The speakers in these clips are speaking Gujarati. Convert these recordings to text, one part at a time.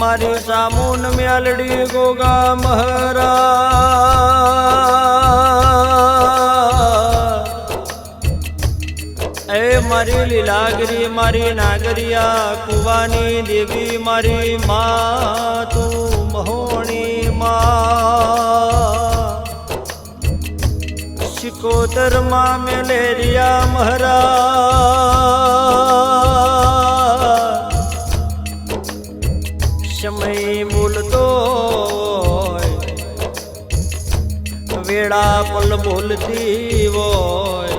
મારી સામુન મ્યાલડી ગોગા મહારા એ મારી લીલાગરી, મારી નાગરિયા, કુવાની દેવી, મારી મા તું મહોણી મા. શિકોતરમાં મેલેરિયા મહારાજ. વેળા પલ બોલતી હોય.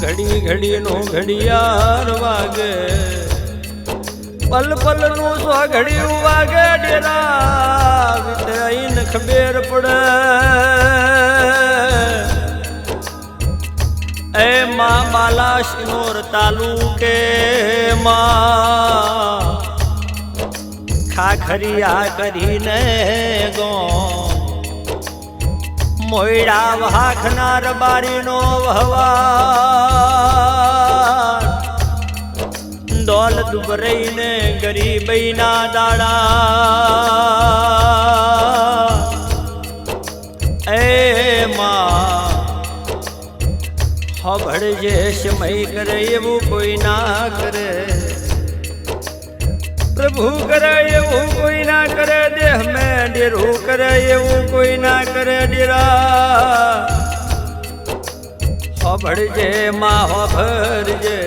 ઘડી ઘડી નો ઘડિયાળ વાગે. પલ પલનું સ્વ ઘડિયું વાગે ડેરા ખબેર પડે. એ માં બાલા શિનોર તાલુકે માં ખાખરિયા કરીને ગો મોયડા વાખનાર બારીનો વહવા દોલ દુબરઈને ગરીબઈના દાડા. એ માં હબળજે સમય કરે એવું કોઈ ના કરે. પ્રભુ કરે એવું કોઈ ના કરે, દેહ મેં ડેરું કરે એવું કોઈ ના કરે ડેરા. હબળજે માં હભરજે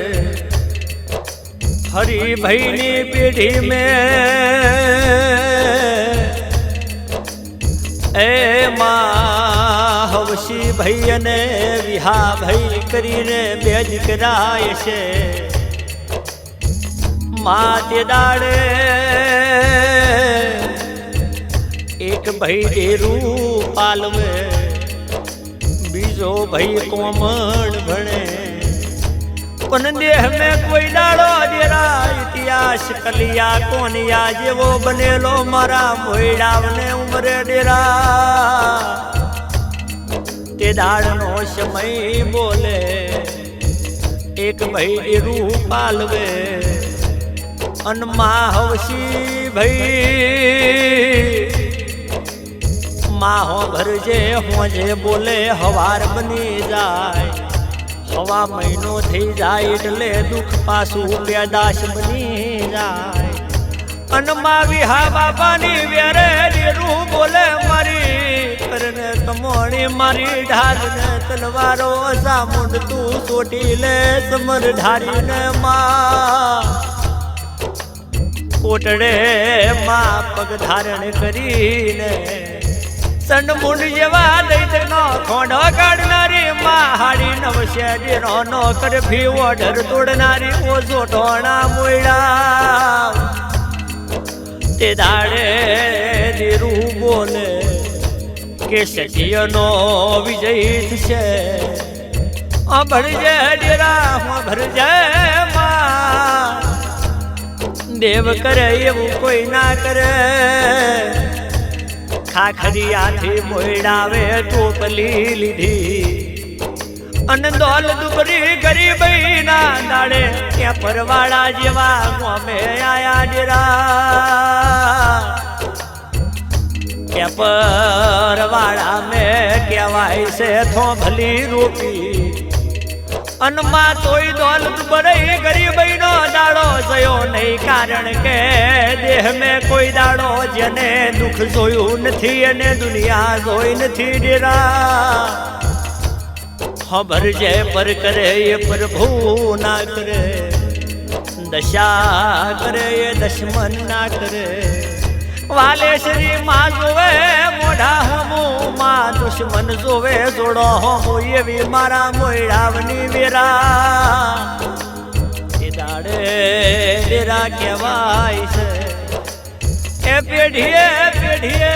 હરી ભાઈની પેઢી મેં. એ માં હવશી ભાઈ અને વિહા ભાઈ કરીને બેજ કરાય છે. માતે દાડે. એક ભાઈ ડેરું પાલવે, બીજો ભાઈ કોમણ ભણે. પણ દેહ મેં કોઈ દાડો દેરા ઇતિહાસ કલિયા કોનિયા જેવો બનેલો મારા મોયડાવને ઉમરે ડેરા. તે દાડનો સમય બોલે, એક ભાઈ ડેરું પાલવે અનમાં હવસી ભાઈ. માહો ભરજે હોજે બોલે હવાર બની જાય. હવા મહિનો થઈ જાય એટલે દુઃખ પાછું પેદાશ બની જાય. અનમાં વિહા બાપાની વેરે રૂ બોલે મારી. કરને કમોણી મારી ઢાલને તલવારો સામુંડ તું ચોટી લે સમર ઢારીને માં. કોટડે માં પગ ધારણ કરીને સંડમુંડ જેવા દૈતનો ખોંડો કાઢનારી માં હાડી નવશે નો નો કર ભી ઓઢર તોડનારી ઓછો ટોણા મોયડા. તે દાડે દીરું બોલે કે સખીયનો વિજય થશે. અભળજે ડેરા ભરજે માં. દેવ કરે એવું કોઈ ના કરે. ખાખરિયાથી મોડાવે ટોપલી લીધી. અને દોલ દુબરી ગરીબઈ ના દાડે ત્યાં પરવાળા જેવા અમે આયા જરા ક્યાં પરવાળા મેં કહેવાય છે, થોભલી રૂપી અનમાં તોય દોલત બરઈ ગરીબઈ નો દાડો થયો નહીં. કારણ કે દેહ મેં કોઈ દાડો જેને દુઃખ જોયું નથી અને દુનિયા જોઈ નથી ડેરા. ખબર જે પર કરે, એ પ્રભુ ના કરે. દશા કરે, એ દશમન ના કરે. વાલેશ્રી માં જોવે, મોઢા હમું, માં દુશ્મન જોવે, જોડો હમું, એવી મારા મોયડાવની વેરા. એ દાડે વેરા કહેવાય છે. એ પેઢીએ પેઢીએ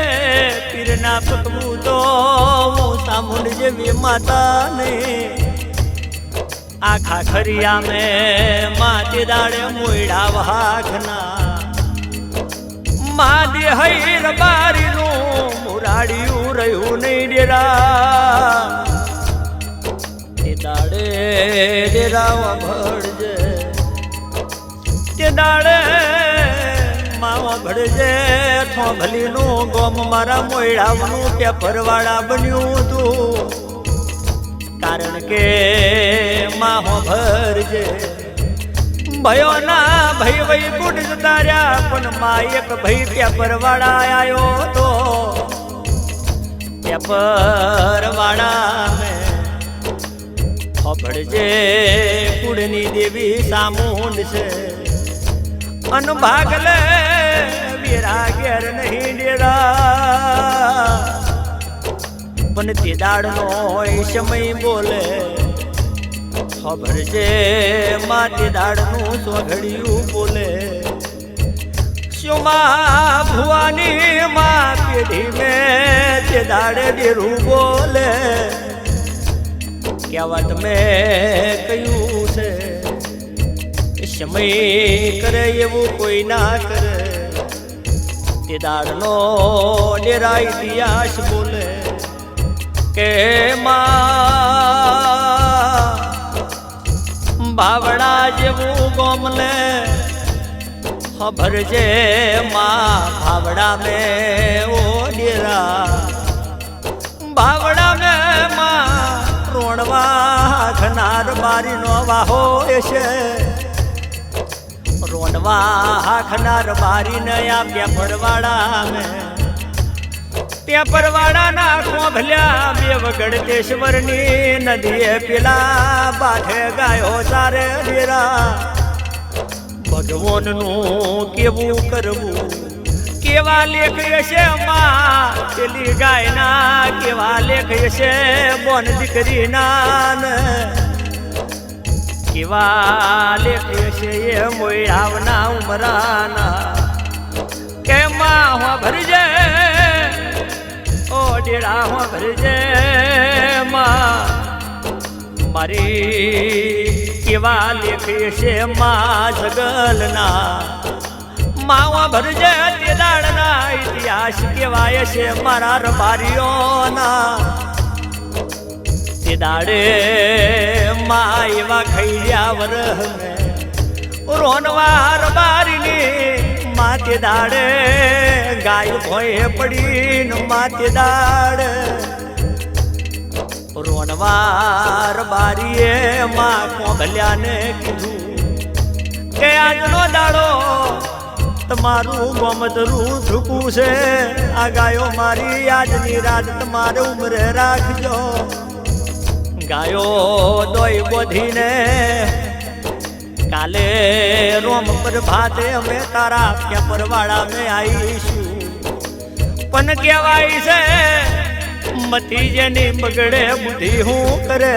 પીરના પકવું તો હું સામુંડ જેવી માતા નહીં. આખા ખરિયા મેં માતે દાડે મોયડા વાઘના માદે હૈર બારીનું મુરાડિયું રહ્યું નહીં ડેરા. તે દાડે ડેરાવા ભળજે. તે દાડે માવા ભળજે. થોભલીનું ગોમ મારા મોયડાવનું પેપરવાળા બન્યું તું. કારણ કે માહો ભરજે. ભયો ના ભઈ વઈ કુટ જતા પણ માં એક ભઈ પેપર વાળા આવ્યો તો. પેપર વાળા મેં ખબડજે કુડની દેવી સામુંડ છે. અન લે વીરા ઘેર નહીં ડેરા. પણ તે દાડનો સમય બોલે. ખબર છે, માટી દાડનું સોઘડિયું બોલે. શુમા ભુવાની માં પેઢી મે તે દાડે દેરું બોલે. કહેવત મેં કહ્યું છે, સમય કરે એવું કોઈ ના કરે. તે દાડનો ડેરા ઇતિહાસ બોલે કે માં બાવડા જેવું ગોમલે છે માં ભાવડા મે ઓ ડેરા ભાવડા મે માં રોણવા ખનાર બારી નો વાહો છે. રોણવા ખનાર બારી ને આપ્યા પડવાડા મેં. પેપરવાળા ના ખોભલ્યા બે વગડતેશ્વરની નદીએ પેલા બાઠે ગાયો સારે ડેરા ભગવાનનું કેવું કરવું? કેવા લેખ હશે માં? પેલી ગાયના કેવા લેખ હશે? બોન દીકરીના ને કેવા લેખ છે એ મોઈ આવના ઉમરાના? કે માં હું ભરજે ઓ ડેરા હું ભરજે માં. મારી કેવા લેખી છે માં જગલના. માવા ભરજે તે દાડના ઇતિહાસ કેવાય છે મારા રબારીઓના. તે દાડે માં એવા ખૈયા વરહ રોનવા રબારીની માતે દાડે, ગાય ભોય પડીને માથે દાડે. રોનવાર બારીએ માં કોગલ્યાને કીધું કે આજનો દાડો તમારું ગોમતરું ઝૂકું છે. આ ગાયો મારી આજની રાત તમારે ઉમરે રાખજો. ગાયો દોઈ બોધીને કાલે રોમ પર ભાતે અમે તારા ક્યાં પરવાળા મે આવીશું પણ કહેવાય છે મતી જેની બગડે બુદ્ધિ હું કરે.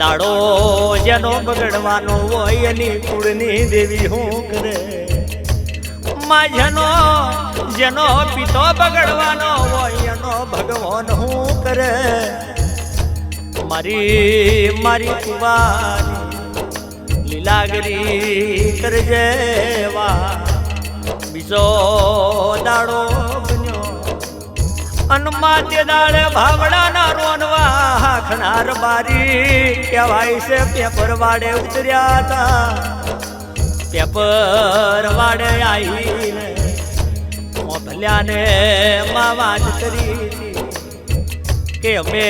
દાડો જેનો બગડવાનો હોય એની કુળની દેવી હું કરે. માજનો જેનો પિતો બગડવાનો હોય એનો ભગવાન હું કરે. મારી મારી કુવાની લીલાગરી કરજે વા. બીજો દાડો બન્યો. અનમાં તે દાડે ભાવડાના રોનવા ખનાર બારી કહેવાય છે, પેપર વાડે ઉતર્યા હતા પેપર વાડે આવીને મોભલ્યાને માં વાત કરી કે અમે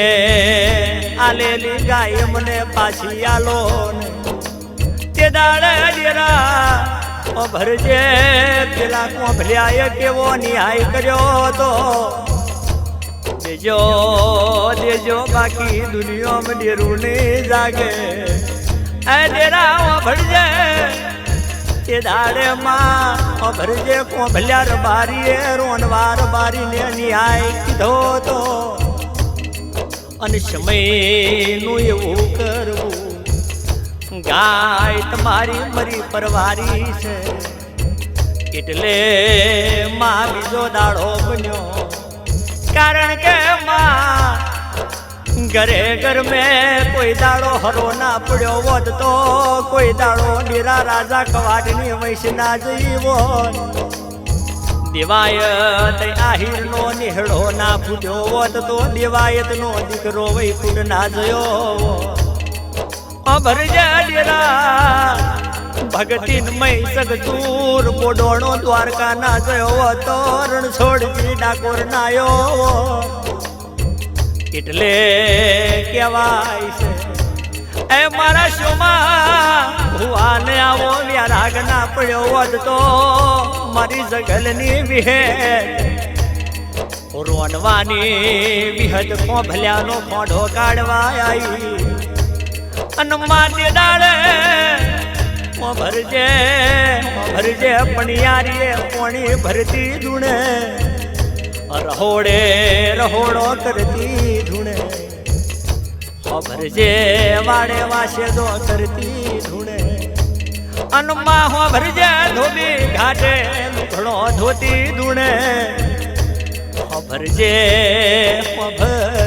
આલેલી ગાય મને પાછી આલો ને દાડે ડેરા ભરજે પેલા કોભલ્યાએ કેવો નિહાય કર્યો તો દેજો દેજો, બાકી દુનિયામાં ડેરું નહીં જાગે. એ ડેરા ભરજે તે દાડે માં ભરજે કોભલ્યા રબારીએ રોનવાર બારીને નિહાય કીધો તો અને સમયનું એવું કરવું ગાય તમારી મરી પરવારી છે. એટલે માં બીજો દાડો બન્યો. કારણ કે માં ઘરે ઘર મેં કોઈ દાડો હરો ના પડ્યો હોત તો કોઈ દાડો ડેરા રાજા કવાટની વૈશના જીવો દેવાયત આહિર નો નિહળો ના ફૂટ્યો હોત તો દેવાયત નો દીકરો વૈકુંઠ ના જયો અભરજે ડેરા ભગતીનમય સગતુર બોડોણો દ્વારકા ના જયો તોરણ છોડજી ડાકોર નાયો. એટલે કહેવાય છે, એ મારા શોમાં ભુવાને આવો વ્યા રાગ ના પડ્યો વધતો. મારી જગલની વિહે રોનવાની વિહદ કોભલ્યાનો ખોડો કાઢવા આવી અન માતે દાડે ભરજે ભરજે પણિયારીએ પોણી ભરતી ધૂણે. રહોડે, રહોડો કરતી ધૂણે. ભરજે, વાડે વાસે દો કરતી ધૂણે. અનમાં હો ભરજે, ધોબી ઘાટે ઘણો ધોતી ધૂણે. ભરજે હો ભરજે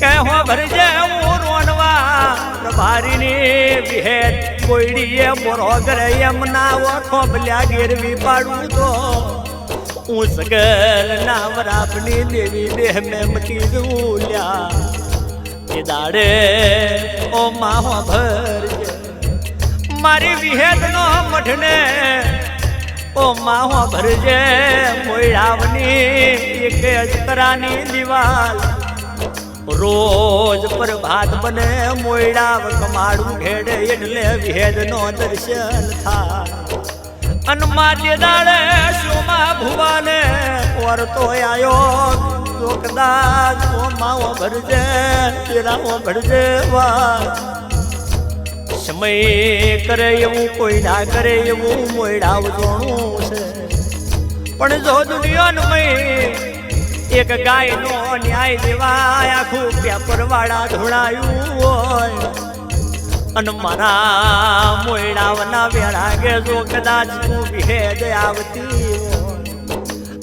કે ભરજે હું રોનવા પ્રભારીની વિહેત કોઈડીએ મોરો ઘરે એમ ના ભલ્યા ગેરવી પાડું તો. હું સગલ ના વરાપની દેવી દેહ મટી દુલ્યા એ દાડે ઓ માહો ભરજે મારી વિહેત નો મઠને ઓ માહો ભરજે મોયરાવની એક અજકરાની દિવાલ. રોજ પ્રભાત બને મોયડાવ કમાડું ઘેડે એટલે વિહેદ નો દર્શન થાય. અનમાજે દાડે સોમા ભુવાને વરતો આયો લોકદાસ ઓ માવો ભરજે તેરાવો ભરજે વા સમય કરે એવું કોઈ ના કરે એવું મોયડાવ જોણું છે. પણ જો દુનિયાનું એક ગાયનો ન્યાય દેવા આખું પેપર વાળા ધોળાયું હોય. અને મારા મોયડાવના વેળા કે જો કદાચ હું વિહેદ આવતી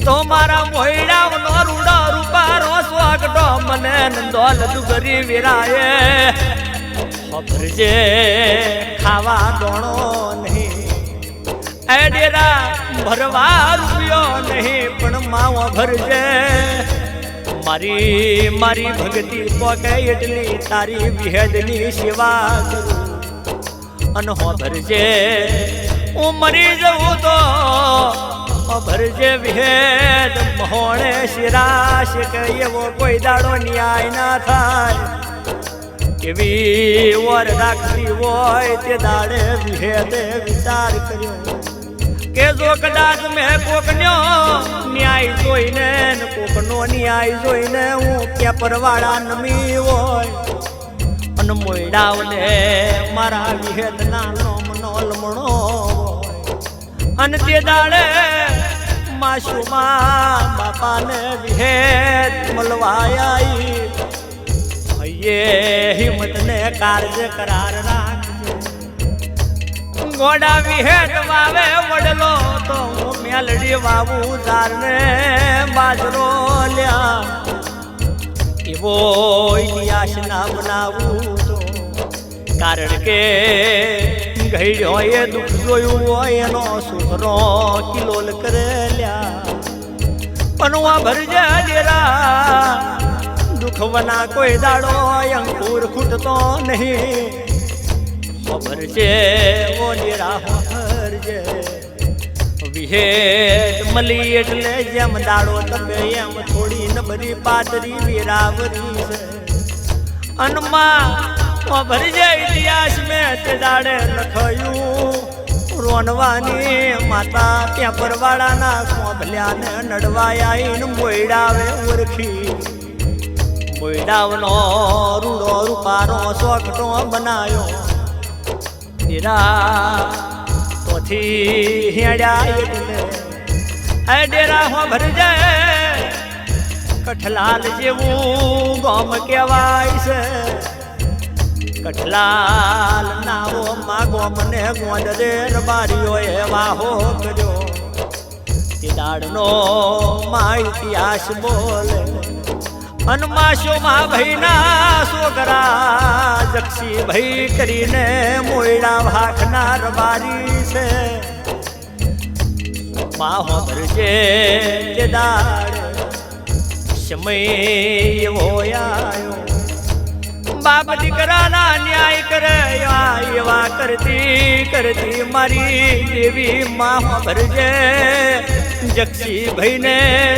તો મારા મોયડાવનો રૂડો રૂપારો સ્વાગતો મને નંદોલ દુગરી વિરાય ખબરજે ખાવા દોણો નહીં. એ ડેરા ભરવા રૂપિયો નહીં, પણ માવો ભરજે. મારી મારી ભક્તિ પોકે એટલી તારી વિહેદની સેવા કરું. ભરજે, હું મરી જવું તો ભરજે વિહેદ મહોણે શિરાશ કે એવો કોઈ દાડો ન્યાય ના થાય. એવી વર રાખતી હોય તે દાડે વિહેદે વિચાર કર્યો. કે જો કદાચ મેં કોકનો ન્યાય જોઈને ને કોકનો ન્યાય જોઈને હું ક્યાં પરવાળા નમી હોય. અને મોયડાવને મારા વિહેદના નોમનો લમણો અને તે દાડે માસુમાં બાપાને વિહેદ મળવાયા હૈયે હિંમતને કાર્ય કરાર રાખજો ગોડા વિહેડ વાવે વડલો તો હું મેલડી વાવું તારને બાજરો લ્યા. એવો ઇતિહાસ ના બનાવું તો. કારણ કે ઘડ્યો એ દુઃખ જોયું હોય એનો સુધરો કિલોલ કરે લ્યા. પનવા ભરજે દુઃખ દુઃખવના કોઈ દાડો અંકુર ખૂટતો નહીં. છે ઓ છે વિહેટ મળી એટલે જેમ દાડો તમે એમ થોડી નબરી પાતરી વિરાવરી છે. અનમાં છે, ઇતિહાસ મેં તે દાડે લખાયું. રોનવાની માતા ત્યાં પરવાળાના કોભલ્યાને નડવાયા ઈન મોયડાવે ઓળખી મોયડાવનો રૂડો રૂપારો સોકટો બનાયો. ડેરા તોથી હેડ્યા એટલે એ કઠલાલ જેવું ગોમ કહેવાય છે કઠલાલ નાવો માં ગોમને ગોંદરે બારીઓ એવા હો કર્યો. તે દાડનો માં ઇતિહાસ બોલે. અનમાશોમાં ભાઈના સોગરા જક્ષી ભાઈ કરીને મોયડા ભાખનાર બારી છે. માહો ભરજે કેદાર સમય એવો આવ્યો બાપ દીકરાના ન્યાય કરે એવા કરતી કરતી મારી દેવી માહો ભરજે જક્ષી ભાઈને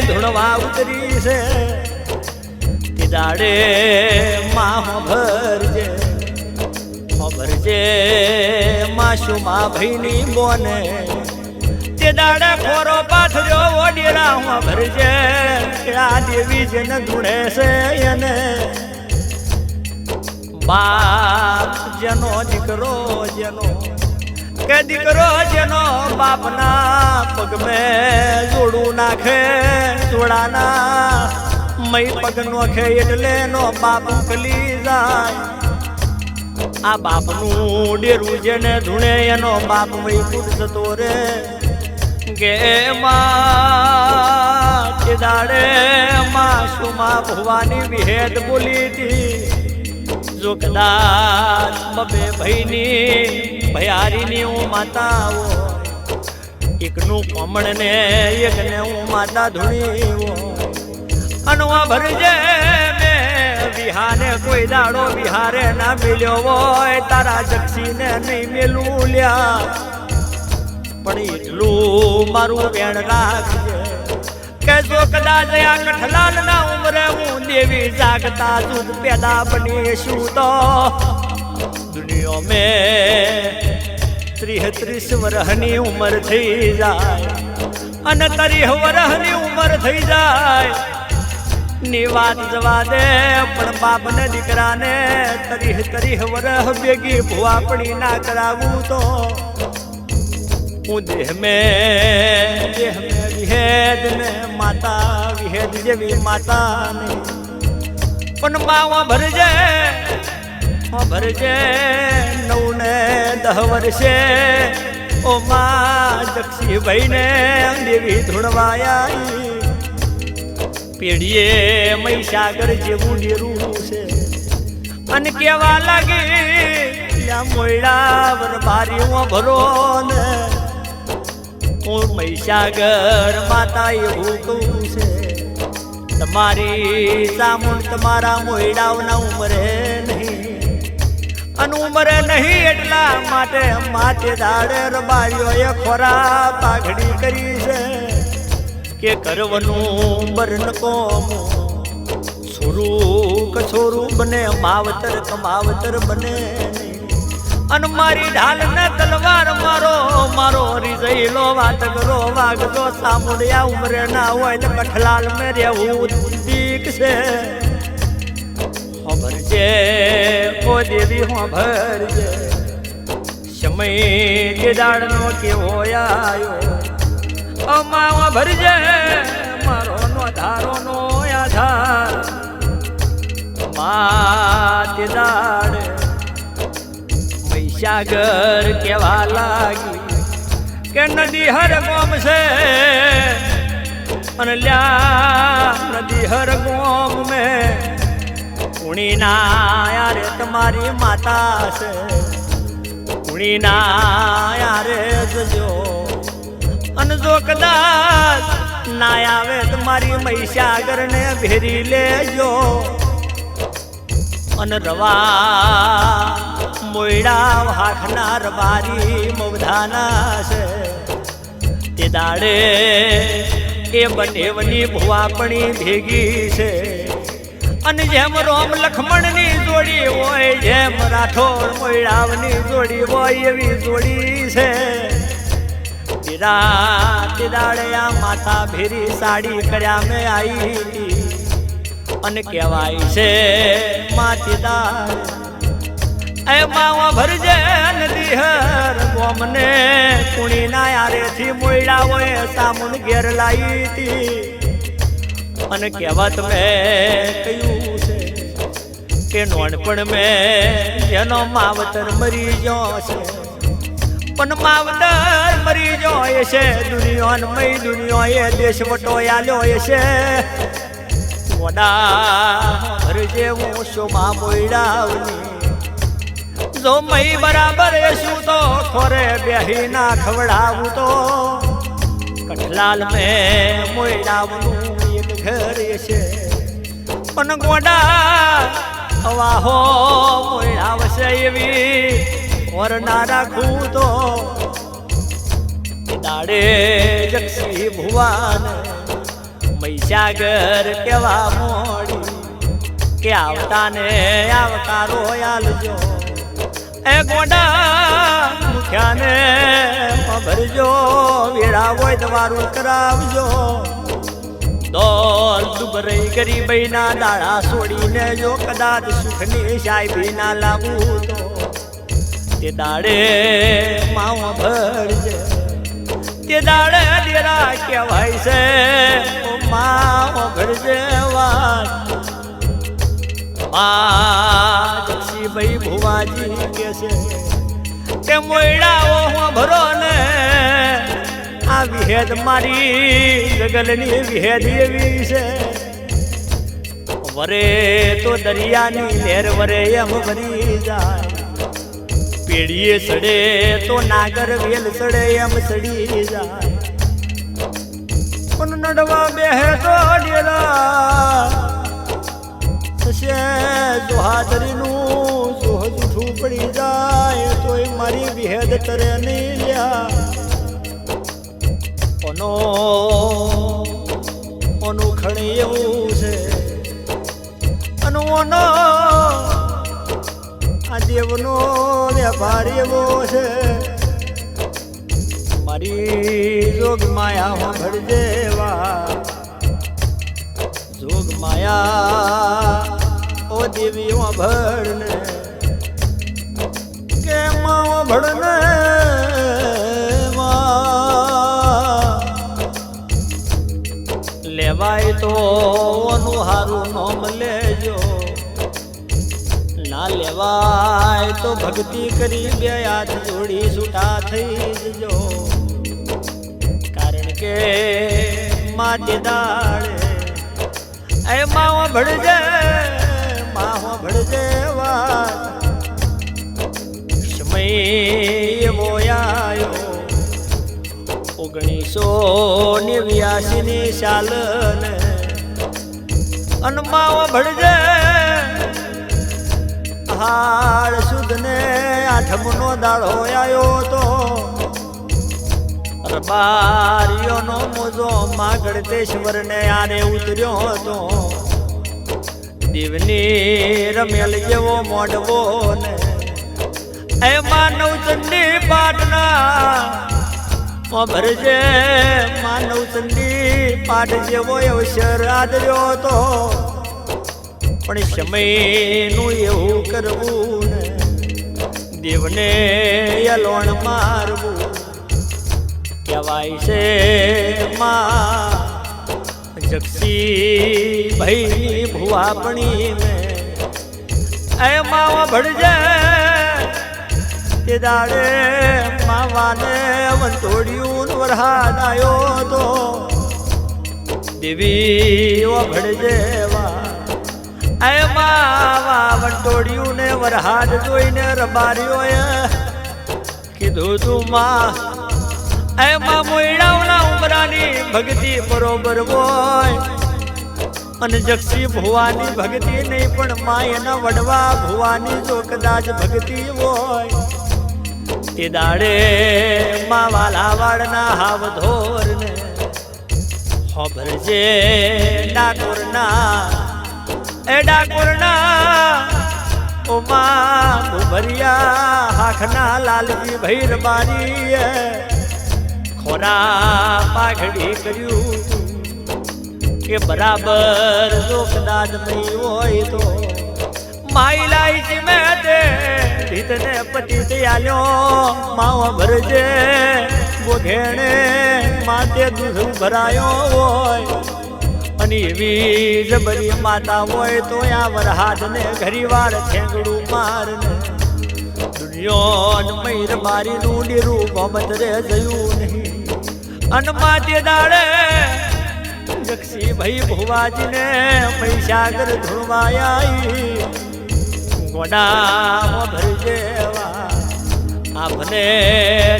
ધૂણવા ઉતરી છે. દાડે માહો ભરજે ભરજે માસુમા ભાઈની બોને. તે દાડે ખોરો પાથર્યો ઓડિયરા હું ભરજે આ દેવી જેને ગુણે છે એને. બાપ જેનો દીકરો જેનો, કે દીકરો જેનો બાપના પગ મેં જોડું નાખે, જોડાના મય પગ નોખે એટલે નો બાપ ઉકલી જાય. આ બાપનું ડેરું જેને ધૂણે એનો બાપ વૈકુંઠ જતો રે. કે દાડે માસુમા ભવાની વિહેદ બોલી હતી. જો કદાચ બબે ભાઈની ભયારીની હું માતા એકનું કોમણ ને એકને હું માતા ધૂણી અનવા ભરજે મે વિહાને કોઈ દાડો વિહારે ના મિલ્યો હોય, તારા જક્ષીને નહીં મેલું લ્યા. પણ એટલું મારું વેણ રાખજે કે જો કદાચ આ કઠલાલ ના ઉમરે હું દેવી જાગતા દૂધ પેદા બનીશું તો. દુનિયા મેં ત્રીસ ત્રીસ વરહની ઉંમર થઈ જાય અને ત્રીહ વરહની ઉંમર થઈ જાય. ની વાત જવા દે, પણ બાપ ને દીકરાને તરીહ તરીહ વરહ ભેગી ભુવાપણી ના કરાવું તો. હું દેહ મે વિહેદ ને માતા, વિહેદ જેવી માતા ને પણ માવા ભરજે ભરજે નવ ને દહ વર્ષે. ઓ માં દક્ષી ભાઈ ને દેવી ધૂણવાયા પેઢીએ મહીસાગર જેવું ડેરું છે. અને કેવા લાગે મોયડા વરબારીઓ ભરો ને. હું મહીસાગર માતા એવું કહું છે, તમારી સામુન તમારા મોયડાઓના ઉમરે નહીં. અને ઉમરે નહીં એટલા માટે માથે દાડે રબારીઓએ ખોરા પાઘડી કરી છે. કે કરવનું બરન કોમ? છોરું કછોરું બને માવતર કમાવતર બને અને મારી ઢાલ ને તલવાર મારો મારો રીઝઈલો વાત કરો, વાગતો સામુડિયા ઉમરે ના હોય તો કઠલાલ મે રહેવું દીક છે. હોભરજે ઓ દેવી હોભરજે સમય કે દાડનો કેવો આયો? અમાવા ભરજે મારો નો ધારો નો આધાર. માતે દાડે મહીસાગર કેવા લાગી કે નદી હર ગોમ છે અને લ્યા નદી હર ગોમ મે. ઉણી ના યારે તમારી માતા છે. ઉણી ના યારે જજો. અને જો કદાચ ના આવે તો મારી મહીસાગર ને ભેરી લેજો. અને રવા મોયડા વાખનાર બારી મવધાના છે. તે દાડે એ બનેવની ભુવાપણી ભેગી છે. અને જેમ રોમ લખમણની જોડી હોય, જેમ રાઠોડ મોયડાવની જોડી હોય, એવી જોડી છે. રાત દાડે માતા ભેરી સાડી કર્યા મેં આવી હતી. અને કહેવાય છે માતીદાર એ માવા ભરજે દિહર હર ગોમને કુણી ના યારે થી મોયડા હોય સામુન ઘેર લાવી હતી. અને કહેવત મેં કહ્યું છે કે નોનપણ મેં, જેનો માવતર મરી ગયો છે. પણ માવતર મરી જોય છે. દુનિયામય દુનિયા એ દેશ વટો આલ્યો છે. વડા ઘર જેવું શોભા મોયડાવની જો મય બરાબર શું તો ખોરે બેહી ના ખવડાવું તો. કઠલાલ મે મોયડાવનું એક ઘર છે. પણ ગોડા વાહો મોયડાવશે એવી ઓર ના રાખું તો દાડે જક્ષી ભુવાન મૈસાગર કેવા મોડી, કે આવતાને આવતા રોયાલજો એ ગોડા મુખ્યાને ભરજો, વેળા હોય તમારું કરાવજો. દોર દુબરઈ કરી ના દાડા છોડીને જો કદાચ સુખની સાહેબી ના લાવું તો. તે દાડે માવો ભરજે તે દાડે દેરા કહેવાય છે માવો ભરજે વાત. આ ભાઈ ભુવાજી કે છે કે મોયડાઓ હું ભરો ને, આ વિહેદ મારી જગલની વિહેદ એવી છે. વરે તો દરિયાની લહેર વરે એમ ભરી જાય. પેઢીએ સડે તો નાગર વેલ સડે એમ સડી જાય. પણ નડવા બેહે તો ડેરા. થશે જોહાદરીનું જોહ જૂઠું પડી જાય, તોય મારી વિહેદ તરે નહીં લ્યા. ઓનો, ઓનું ખણી એવું છે. અને ઓનો આ દેવનો વેપાર એવો છે. મારી જોગ માયા હું દેવા. જોગ માયા ઓ દેવી કેમ કે મા ભળને લેવાય તો ના તો ભક્તિ કરી બે હાથ જોડી છૂટા થઈ જજો. કારણ કે માતે દાડે એ માવો ભળજે માવો ભળજે વાત સમય એવો આયો, ઓગણીસો નેવ્યાસી ની સાલ ને અનમાવો ભળજે હાડ સુદ ને આઠમનો દાડો આયો તો. રબારીઓનો મોજો માગડ તેશ્વર ને આને ઉતર્યો હતો. દીવની રમેલ જેવો મોડવો ને. એ માનવ ચંડી પાટના ભરજે માનવ ચંડી પાટ જેવો એવો શરાદ રહ્યો તો પણ સમયનું એવું કરવું ને, દેવને યલોણ મારવું. કહેવાય છે માં જક્ષી ભાઈ ભુવાપણી ને એ માવા ભળજે તે દાડે માવાને વંતોડિયું વરહાદ આવ્યો તો દેવી માવા વંટોડિયું ને વરહાદ જોઈને રબારીઓએ કીધું તું માં એમાં મોયડાવના ઉમરાની ભક્તિ બરોબર હોય. અને જક્ષી ભુવાની ભક્તિ નહીં, પણ માયના વડવા ભુવાની જો કદાચ ભક્તિ હોય. એ દાડે મા વાલા વાળના હાવ ધોરને હોભરજે ડાકોરના એ ડાકોરના ઉમા ભુભરિયા હાખના લાલજી ભૈર બારી ખોરા પાઘડી કર્યું કે બરાબર જો નહીં હોય તો. માઈ લાઈ મેં તે ધીતને પતિ તે આલ્યો, માવા ભરજે બોઘેણે માતે દૂધ ભરાયો હોય. અને એવી જબરી માતા હોય તો આ વરહાદ ને ઘરી વાર ઠેંગડું મારને. દુનિયોન મૈર મારી નું ડેરું ગોમત રે જયું નહીં. અન માતે દાડે જક્ષી ભાઈ ભુવાજીને મહીસાગર ધોવાયા ગોડા ભરજેવા આપને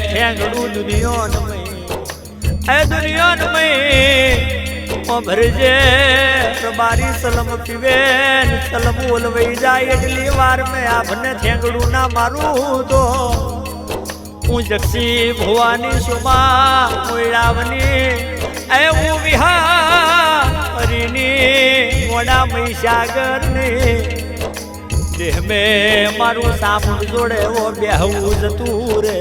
ઠેંગડું દુનિયોન નમઈ એ દુનિયાન ઓ ભરજે. બારી સલમ પીવે સલમ ઓલવાઈ જાય એટલી વાર મેં આપને થેંગડું ના મારું તો. હું જક્ષી ભુવાની સુમા મોયરાવની. એ હું વિહારીની મોડા મહીસાગરની. દેહ મેં મારું સાપું જોડે ઓ બેહવું જતું રે.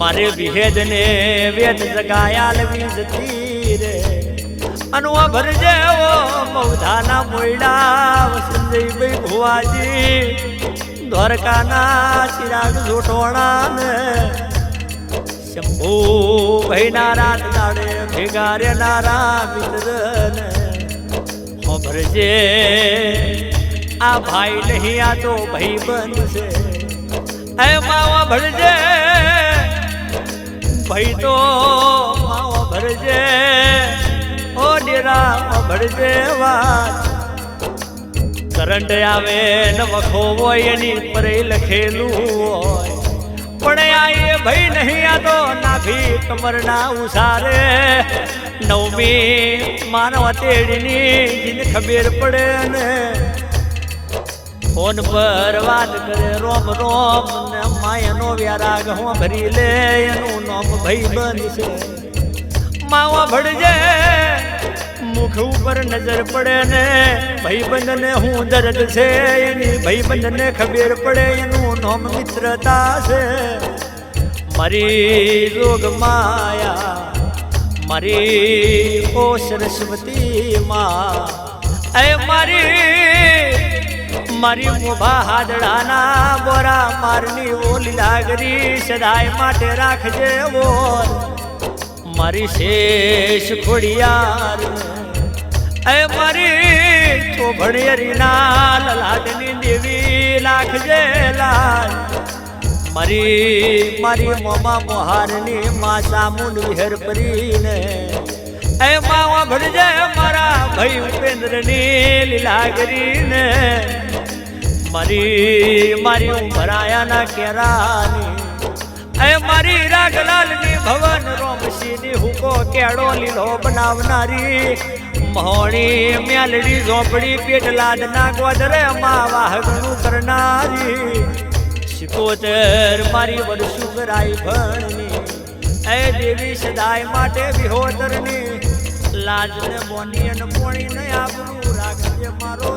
મારે વિહેદ ને વેદ જગાયા લવી જતી રે. અનુવા ભરજે ઓ મૌધાના મોયડા સંજયભાઈ ભુવાજી. દ્વારકાના ચિરાગ જોટોણા ને શંભુ ભાઈ નારાત દાડે ભેગા નારા મિત્ર ને ભરજે આ ભાઈ નહીં, આ તો ભાઈ બંધ છે એ માવા ભરજે ભાઈ તો માવા ભરજે ઓ ડેરા ભરજે વાત કરંટ આવે ન વખો હોય એની પરે લખેલું હોય. પણ આ એ ભાઈ નહીં, આ તો નાભી કમરના ઉસારે. નવમી માનવ તેડીની જીને ખબર પડે ને ફોન પર વાત કરે, રોમ રોમ, ને માયનો વ્યારાગ હું ભરી લે, એનું નામ ભાઈ બનશે. માવા ભળજે મુખ ઉપર નજર પડે ને ભાઈબંધ ને હું દર્દ છે એની. ભાઈબંધ ને ખબર પડે, એનું નામ મિત્રતા છે. મારી રોગ માયા, મારી ઓ સરસ્વતી માં એ મારી મારી મોભા હાદડાના બોરા મારની ઓલી લાગરી સદાય માટે રાખજે બોલ મારી શેષ ખોડિયાર એ મારી તો ભણિયરીના લલાટની દેવી લાખજે લાલ. મારી મારી મોમા મોહારની મા ચામુંડ વિહર પરીને. એ માવા ભણજે મારા ભાઈ ઉપેન્દ્રની લીલાગરીને. મારી મારી ઉમરાયાના કેરાની. એ મારી રાગલાલની ભવન રોમસીની હુકો કેળો લીલો બનાવનારી. મહોણી મેલડી ઝોપડી પેટ લાદના ગોદરે માં વાહગણું કરનારી. સિકોતર મારી વરસુ કરાઈ ભણની એ દેવી સદાય માટે વિહોતરની. લાજને બોની અને પોણીને આપણું રાખજે મારો